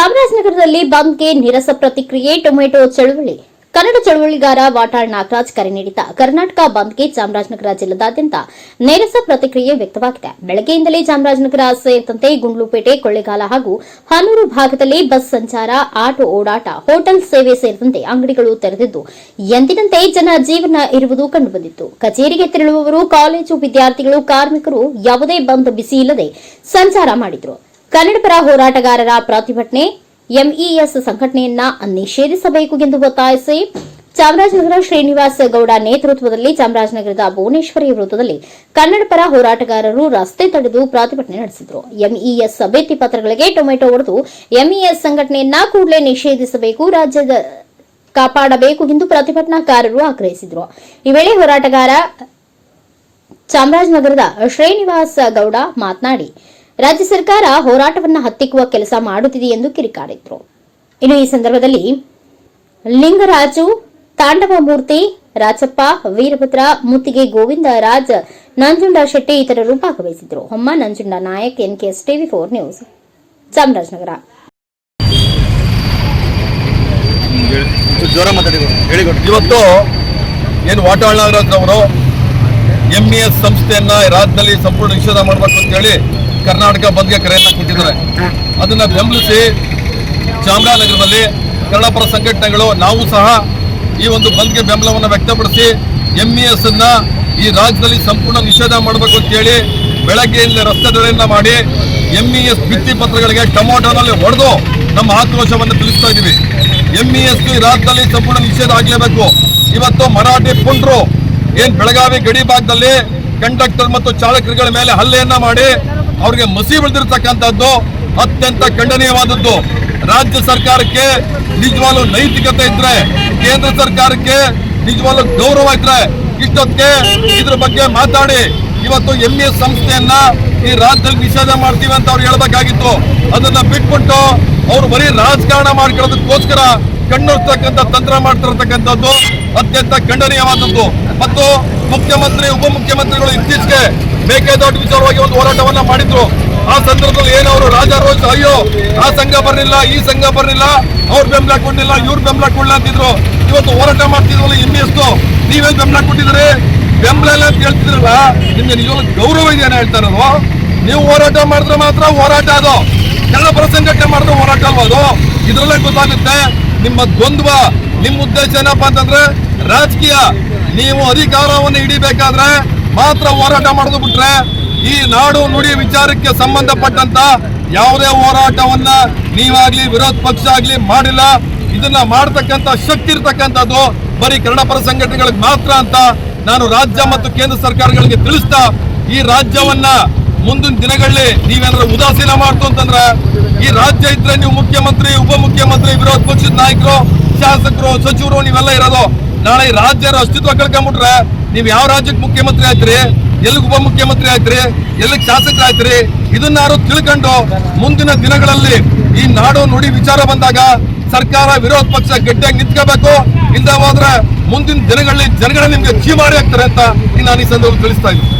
ಚಾಮರಾಜನಗರದಲ್ಲಿ ಬಂದ್ಗೆ ನಿರಸ ಪ್ರತಿಕ್ರಿಯೆ, ಟೊಮೆಟೊ ಚಳುವಳಿ. ಕನ್ನಡ ಚಳುವಳಿಗಾರ ವಾಟಾಳ್ ನಾಗರಾಜ್ ಕರೆ ನೀಡಿದ ಕರ್ನಾಟಕ ಬಂದ್ಗೆ ಚಾಮರಾಜನಗರ ಜಿಲ್ಲಾದ್ಯಂತ ನೀರಸ ಪ್ರತಿಕ್ರಿಯೆ ವ್ಯಕ್ತವಾಗಿದೆ. ಬೆಳಗ್ಗೆಯಿಂದಲೇ ಚಾಮರಾಜನಗರ ಸೇರಿದಂತೆ ಗುಂಡ್ಲುಪೇಟೆ, ಕೊಳ್ಳೇಗಾಲ ಹಾಗೂ ಹನೂರು ಭಾಗದಲ್ಲಿ ಬಸ್ ಸಂಚಾರ, ಆಟೋ ಓಡಾಟ, ಹೋಟೆಲ್ ಸೇವೆ ಸೇರಿದಂತೆ ಅಂಗಡಿಗಳು ತೆರೆದಿದ್ದು, ಎಂದಿನಂತೆ ಜನ ಜೀವನ ಇರುವುದು ಕಂಡುಬಂದಿತ್ತು. ಕಚೇರಿಗೆ ತೆರಳುವವರು, ಕಾಲೇಜು ವಿದ್ಯಾರ್ಥಿಗಳು, ಕಾರ್ಮಿಕರು ಯಾವುದೇ ಬಂದ್ ಬಿಸಿ ಇಲ್ಲದೆ ಸಂಚಾರ ಮಾಡಿದ್ರು. ಕನ್ನಡಪರ ಹೋರಾಟಗಾರರ ಪ್ರತಿಭಟನೆ, ಎಂಇಎಸ್ ಸಂಘಟನೆಯನ್ನ ನಿಷೇಧಿಸಬೇಕು ಎಂದು ಒತ್ತಾಯಿಸಿ ಚಾಮರಾಜನಗರ ಶ್ರೀನಿವಾಸ ಗೌಡ ನೇತೃತ್ವದಲ್ಲಿ ಚಾಮರಾಜನಗರದ ಭುವನೇಶ್ವರಿ ವೃತ್ತದಲ್ಲಿ ಕನ್ನಡಪರ ಹೋರಾಟಗಾರರು ರಸ್ತೆ ತಡೆದು ಪ್ರತಿಭಟನೆ ನಡೆಸಿದರು. ಎಂಇಎಸ್ ಅಭ್ಯರ್ಥಿ ಪತ್ರಗಳಿಗೆ ಟೊಮೆಟೊ ಹೊಡೆದು ಎಂಇಎಸ್ ಸಂಘಟನೆಯನ್ನ ಕೂಡಲೇ ನಿಷೇಧಿಸಬೇಕು, ರಾಜ್ಯದ ಕಾಪಾಡಬೇಕು ಎಂದು ಪ್ರತಿಭಟನಾಕಾರರು ಆಗ್ರಹಿಸಿದರು. ಈ ವೇಳೆ ಹೋರಾಟಗಾರ ಚಾಮರಾಜನಗರದ ಶ್ರೀನಿವಾಸ ಗೌಡ ಮಾತನಾಡಿ ರಾಜ್ಯ ಸರ್ಕಾರ ಹೋರಾಟವನ್ನ ಹತ್ತಿಕ್ಕುವ ಕೆಲಸ ಮಾಡುತ್ತಿದೆ ಎಂದು ಕಿರಿಕಾಡಿದ್ರು ಇನ್ನು ಈ ಸಂದರ್ಭದಲ್ಲಿ ಲಿಂಗರಾಜು, ತಾಂಡವ ಮೂರ್ತಿ, ರಾಜಪ್ಪ, ವೀರಭದ್ರ ಮುತ್ತಿಗೆ ಗೋವಿಂದ ರಾಜ್, ನಂಜುಂಡ ಶೆಟ್ಟಿ ಇತರರು ಭಾಗವಹಿಸಿದ್ರು ಹೊಮ್ಮ Nanjunda Nayak, NKS TV four news, Chamarajanagar. ಇವತ್ತು ಏನು ವಾಟಾಳ್ ನಾಗರಾಜ್ ಅವರು ಎಂ ಇ ಎಸ್ ಸಂಸ್ಥೆಯನ್ನ ರಾಜ್ಯದಲ್ಲಿ ಸಂಪೂರ್ಣ ನಿಷೇಧ ಮಾಡಬೇಕು ಅಂತ ಹೇಳಿ ಕರ್ನಾಟಕ ಬಂದ್ಗೆ ಕರೆಯನ್ನ ಕೊಟ್ಟಿದ್ದಾರೆ. ಅದನ್ನ ಬೆಂಬಲಿಸಿ ಚಾಮರಾಜನಗರದಲ್ಲಿ ಕನ್ನಡಪರ ಸಂಘಟನೆಗಳು, ನಾವು ಸಹ ಈ ಒಂದು ಬಂದ್ಗೆ ಬೆಂಬಲವನ್ನು ವ್ಯಕ್ತಪಡಿಸಿ ಎಂ ಇ ಎಸ್ ಅನ್ನ ಈ ರಾಜ್ಯದಲ್ಲಿ ಸಂಪೂರ್ಣ ನಿಷೇಧ ಮಾಡಬೇಕು ಅಂತ ಹೇಳಿ ಬೆಳಗ್ಗೆಯಿಂದ ರಸ್ತೆ ತಡೆಯನ್ನ ಮಾಡಿ ಎಂ ಇ ಎಸ್ ಭಿತ್ತಿ ಪತ್ರಗಳಿಗೆ ಟೊಮೊಟೊನಲ್ಲಿ ಹೊಡೆದು ನಮ್ಮ ಆಕ್ರೋಶವನ್ನು ತಿಳಿಸ್ತಾ ಇದ್ದೀವಿ. ಎಂ ಇ ಎಸ್ ಈ ರಾಜ್ಯದಲ್ಲಿ ಸಂಪೂರ್ಣ ನಿಷೇಧ ಆಗಲೇಬೇಕು. ಇವತ್ತು ಮರಾಠಿ ಪುಂಡ್ರು ಏನ್ ಬೆಳಗಾವಿ ಗಡಿ ಭಾಗದಲ್ಲಿ ಕಂಡಕ್ಟರ್ ಮತ್ತು ಚಾಲಕರುಗಳ ಮೇಲೆ ಹಲ್ಲೆಯನ್ನ ಮಾಡಿ ಅವರಿಗೆ ಮಸಿ ಬೆಳೆದಿರ್ತಕ್ಕಂಥದ್ದು ಅತ್ಯಂತ ಖಂಡನೀಯವಾದದ್ದು. ರಾಜ್ಯ ಸರ್ಕಾರಕ್ಕೆ ನಿಜವಾಗ್ಲೂ ನೈತಿಕತೆ ಇದ್ರೆ, ಕೇಂದ್ರ ಸರ್ಕಾರಕ್ಕೆ ನಿಜವಾಗ್ಲೂ ಗೌರವ ಇದ್ರೆ ಇಷ್ಟೊತ್ತಿಗೆ ಇದ್ರ ಬಗ್ಗೆ ಮಾತಾಡಿ. ಇವತ್ತು ಎಂ ಎಸ್ ಸಂಸ್ಥೆಯನ್ನ ಈ ರಾಜ್ಯದಲ್ಲಿ ನಿಷೇಧ ಮಾಡ್ತೀವಿ ಅಂತ ಅವ್ರು ಹೇಳ್ಬೇಕಾಗಿತ್ತು. ಅದನ್ನ ಬಿಟ್ಬಿಟ್ಟು ಅವ್ರು ಬರೀ ರಾಜಕಾರಣ ಮಾಡ್ಕೊಳ್ಳೋದಕ್ಕೋಸ್ಕರ ಕಣ್ಣೊರ್ತಕ್ಕಂಥ ತಂತ್ರ ಮಾಡ್ತಿರ್ತಕ್ಕಂಥದ್ದು ಅತ್ಯಂತ ಖಂಡನೀಯವಾದದ್ದು. ಮತ್ತು ಮುಖ್ಯಮಂತ್ರಿ, ಉಪಮುಖ್ಯಮಂತ್ರಿಗಳು ಇತ್ತೀಚೆಗೆ ಮೇಕೆದಾಟು ವಿಚಾರವಾಗಿ ಒಂದು ಹೋರಾಟವನ್ನ ಮಾಡಿದ್ರು. ಆ ಸಂದರ್ಭದಲ್ಲಿ ಏನವರು ರಾಜ ರೋಜ್ ಅಯ್ಯೋ, ಆ ಸಂಘ ಬರಲಿಲ್ಲ, ಈ ಸಂಘ ಬರಲಿಲ್ಲ, ಅವ್ರು ಬೆಂಬಲ ಕೊಡ್ಲಿಲ್ಲ, ಇವ್ರು ಬೆಂಬಲ ಕೊಡ್ಲಿಲ್ಲ ಅಂತಿದ್ರು. ಇವತ್ತು ಹೋರಾಟ ಮಾಡ್ತಿದ್ರು ಇನ್ನೆಷ್ಟು? ನೀವೇ ಬೆಂಬಲ ಕೊಟ್ಟಿದ್ರಿ ಬೆಂಬಲ ಇಲ್ಲ ಅಂತ ಹೇಳ್ತಿದ್ರಲ್ಲ, ನಿಮ್ಗೆ ನಿಜವಾಗ್ಲೂ ಗೌರವ ಇದೆ ಅಂತ ಹೇಳ್ತಾ ಇರೋದು. ನೀವು ಹೋರಾಟ ಮಾಡಿದ್ರೆ ಮಾತ್ರ ಹೋರಾಟ ಅದು. ಎಲ್ಲ ಪ್ರಸಂಗಕ್ಕೆ ಮಾಡಿದ್ರೆ ಹೋರಾಟ ಅಲ್ವಾ ಅದು? ಇದ್ರಲ್ಲೇ ಗೊತ್ತಾಗುತ್ತೆ. ನಿಮ್ಮ ದ್ವಂದ್ವ, ನಿಮ್ಮ ಉದ್ದೇಶ ಏನಪ್ಪಾ ಅಂತಂದ್ರೆ ರಾಜಕೀಯ. ನೀವು ಅಧಿಕಾರವನ್ನು ಹಿಡಿಬೇಕಾದ್ರೆ ಮಾತ್ರ ಹೋರಾಟ ಮಾಡೋದು ಬಿಟ್ರೆ ಈ ನಾಡು ನುಡಿ ವಿಚಾರಕ್ಕೆ ಸಂಬಂಧಪಟ್ಟಂತ ಯಾವುದೇ ಹೋರಾಟವನ್ನ ನೀವಾಗ್ಲಿ ವಿರೋಧ ಪಕ್ಷ ಆಗ್ಲಿ ಮಾಡಿಲ್ಲ. ಇದನ್ನ ಮಾಡತಕ್ಕಂತ ಶಕ್ತಿ ಇರ್ತಕ್ಕಂಥದ್ದು ಬರೀ ಕನ್ನಡಪರ ಸಂಘಟನೆಗಳಿಗೆ ಮಾತ್ರ ಅಂತ ನಾನು ರಾಜ್ಯ ಮತ್ತು ಕೇಂದ್ರ ಸರ್ಕಾರಗಳಿಗೆ ತಿಳಿಸ್ತಾ ಈ ರಾಜ್ಯವನ್ನ ಮುಂದಿನ ದಿನಗಳಲ್ಲಿ ನೀವೇನಾದ್ರು ಉದಾಸೀನ ಮಾಡ್ತು ಅಂತಂದ್ರೆ ಈ ರಾಜ್ಯ ಇದ್ರೆ ನೀವು ಮುಖ್ಯಮಂತ್ರಿ, ಉಪಮುಖ್ಯಮಂತ್ರಿ, ವಿರೋಧ ಪಕ್ಷದ ನಾಯಕರು, ಶಾಸಕರು, ಸಚಿವರು ನೀವೆಲ್ಲ ಇರೋದು. ನಾಳೆ ಈ ರಾಜ್ಯರ ಅಸ್ತಿತ್ವ ಕಳ್ಕೊಂಡ್ಬಿಟ್ರೆ ನೀವ್ ಯಾವ ರಾಜ್ಯಕ್ಕೆ ಮುಖ್ಯಮಂತ್ರಿ ಆಯ್ತ್ರಿ? ಎಲ್ಲಿಗೆ ಉಪಮುಖ್ಯಮಂತ್ರಿ ಆಯ್ತ್ರಿ? ಎಲ್ಲಿಗೆ ಶಾಸಕರು ಆಯ್ತ್ರಿ? ಇದನ್ನಾರು ತಿಳ್ಕೊಂಡು ಮುಂದಿನ ದಿನಗಳಲ್ಲಿ ಈ ನಾಡು ನುಡಿ ವಿಚಾರ ಬಂದಾಗ ಸರ್ಕಾರ ವಿರೋಧ ಪಕ್ಷ ಗಟ್ಟಿಯಾಗಿ ನಿಂತ್ಕೋಬೇಕು. ಇಲ್ಲದೆ ಹೋದ್ರೆ ಮುಂದಿನ ದಿನಗಳಲ್ಲಿ ಜನಗಳ ನಿಮ್ಗೆ ಚೀಮಾರಿ ಆಗ್ತಾರೆ ಅಂತ ನಾನು ಈ ಸಂದರ್ಭದಲ್ಲಿ ತಿಳಿಸ್ತಾ ಇದ್ದೀನಿ.